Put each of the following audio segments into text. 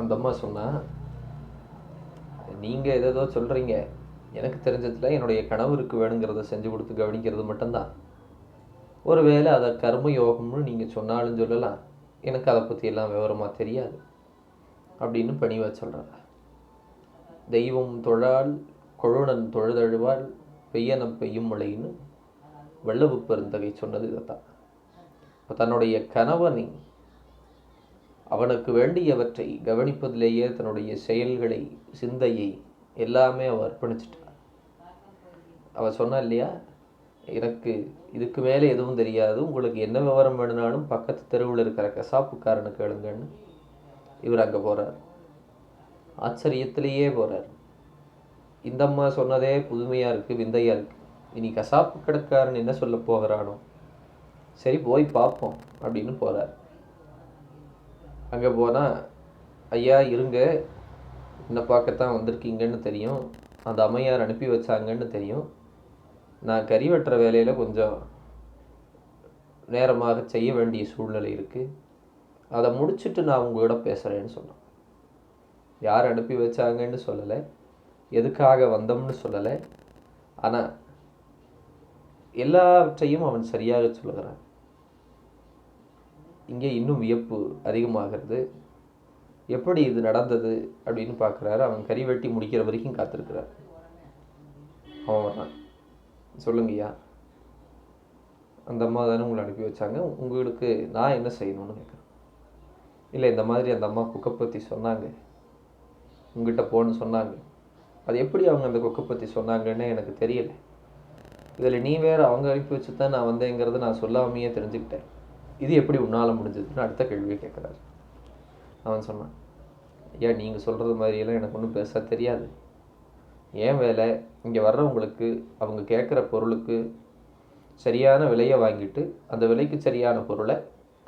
அந்த அம்மா சொன்னால் நீங்கள் எதேதோ சொல்கிறீங்க எனக்கு தெரிஞ்சதில் என்னுடைய கணவருக்கு வேணுங்கிறத செஞ்சு கொடுத்து கவனிக்கிறது மட்டும்தான். ஒருவேளை அதை கர்ம யோகம்னு நீங்கள் சொன்னாலும் சொல்லலாம். எனக்கு அதை பற்றி எல்லாம் விவரமாக தெரியாது. அப்படின்னு பணிவாக சொல்கிறாங்க தெய்வம் தொழால் கொழுனன் தொழுதழுவால் பெய்யன பெய்யும் மழைன்னு வெள்ளவு பெருந்தகை சொன்னது இதைத்தான். இப்போ தன்னுடைய கணவனை அவனுக்கு வேண்டியவற்றை கவனிப்பதிலேயே தன்னுடைய செயல்களை சிந்தையை எல்லாமே அவள் அர்ப்பணிச்சிட்டான். அவ சொன்னா இல்லையா எனக்கு இதுக்கு மேலே எதுவும் தெரியாது. உங்களுக்கு என்ன விவரம் வேணுனாலும் பக்கத்து தெருவில் இருக்கிற கசாப்புக்காரனை கேளுங்கன்னு இவர் அங்கே போகிறார் ஆச்சரியத்திலேயே போகிறார் இந்த அம்மா சொன்னதே புதுமையாக இருக்குது விந்தையாக இருக்குது இனி கசாப்பு கடைக்காரன் என்ன சொல்ல போகிறானோ? சரி போய் பார்ப்போம் அப்படின்னு போகிறார் அங்கே போனால் ஐயா இருங்க. என்னை பார்க்கத்தான் வந்திருக்கீங்கன்னு தெரியும். அந்த அம்மையார் அனுப்பி வச்சாங்கன்னு தெரியும். நான் கறி வெட்டுற வேலையில் கொஞ்சம் நேரமாக செய்ய வேண்டிய சூழ்நிலை இருக்குது அதை முடிச்சுட்டு நான் உங்களோட பேசுகிறேன்னு சொன்னேன். யார் அனுப்பி வச்சாங்கன்னு சொல்லலை. எதுக்காக வந்தோம்னு சொல்லலை. ஆனால் எல்லாவற்றையும் அவன் சரியாக சொல்லுகிறான். இங்கே இன்னும் வியப்பு அதிகமாகிறது. எப்படி இது நடந்தது அப்படின்னு பார்க்குறாரு. அவன் கறி வெட்டி முடிக்கிற வரைக்கும் காத்திருக்கிறார். அவன் வர்றான். சொல்லுங்கய்யா அந்த அம்மா தானே உங்களை அனுப்பி வச்சாங்க. உங்களுக்கு நான் என்ன செய்யணும்னு கேட்குறேன். இல்லை இந்த மாதிரி அந்த அம்மா குக்கை பற்றி சொன்னாங்க. உங்ககிட்ட போன்னு சொன்னாங்க. அது எப்படி அவங்க அந்த குக்கை பற்றி சொன்னாங்கன்னு எனக்கு தெரியல. இதில் நீ வேறு அவங்க அனுப்பி வச்சு தான் நான் வந்தேங்கிறத நான் சொல்லாமையே தெரிஞ்சுக்கிட்டேன். இது எப்படி உன்னால் முடிஞ்சதுன்னு அடுத்த கேள்வியை கேட்குறாரு. அவன் சொன்னான் ஐயா நீங்கள் சொல்கிறது மாதிரியெல்லாம் எனக்கு ஒன்றும் பெருசாக தெரியாது. ஏன் வேலை? இங்கே வர்றவங்களுக்கு அவங்க கேட்குற பொருளுக்கு சரியான விலையை வாங்கிட்டு அந்த விலைக்கு சரியான பொருளை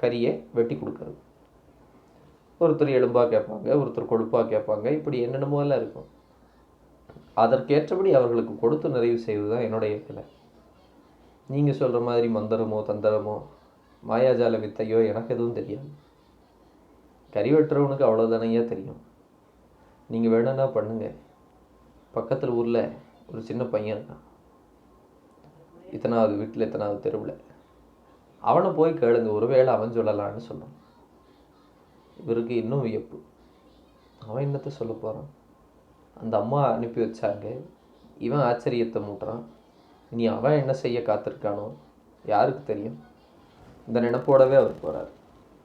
கறியை வெட்டி கொடுக்குறது. ஒருத்தர் எலும்பாக கேட்பாங்க ஒருத்தர் கொழுப்பாக கேட்பாங்க இப்படி என்னென்னமோ எல்லாம் இருக்கும். அதற்கேற்றபடி அவர்களுக்கு கொடுத்து நிறைவு செய்வது தான் என்னுடைய வேலை. நீங்கள் சொல்கிற மாதிரி மந்திரமோ தந்திரமோ மாயாஜால வித்தையோ எனக்கு எதுவும் தெரியாது. கறி வெட்டுறவனுக்கு அவ்வளோதானையா தெரியும். நீங்கள் வேணும்னா பண்ணுங்க. பக்கத்தில் ஊரில் ஒரு சின்ன பையன் இருக்கான். இத்தனாவது வீட்டில் இத்தனாவது தெருவில். அவனை போய் கேளுங்க. ஒருவேளை அவன் சொல்லலான்னு சொன்னான். இவருக்கு இன்னும் வியப்பு. அவன் என்னத்தை சொல்ல போகிறான் அந்த அம்மா அனுப்பி வச்சாங்க. இவன் ஆச்சரியத்தை மூட்டுறான். இனி அவன் என்ன செய்ய காத்திருக்கானோ? யாருக்கு தெரியும்? இந்த நினைப்போடவே அவர் போகிறார்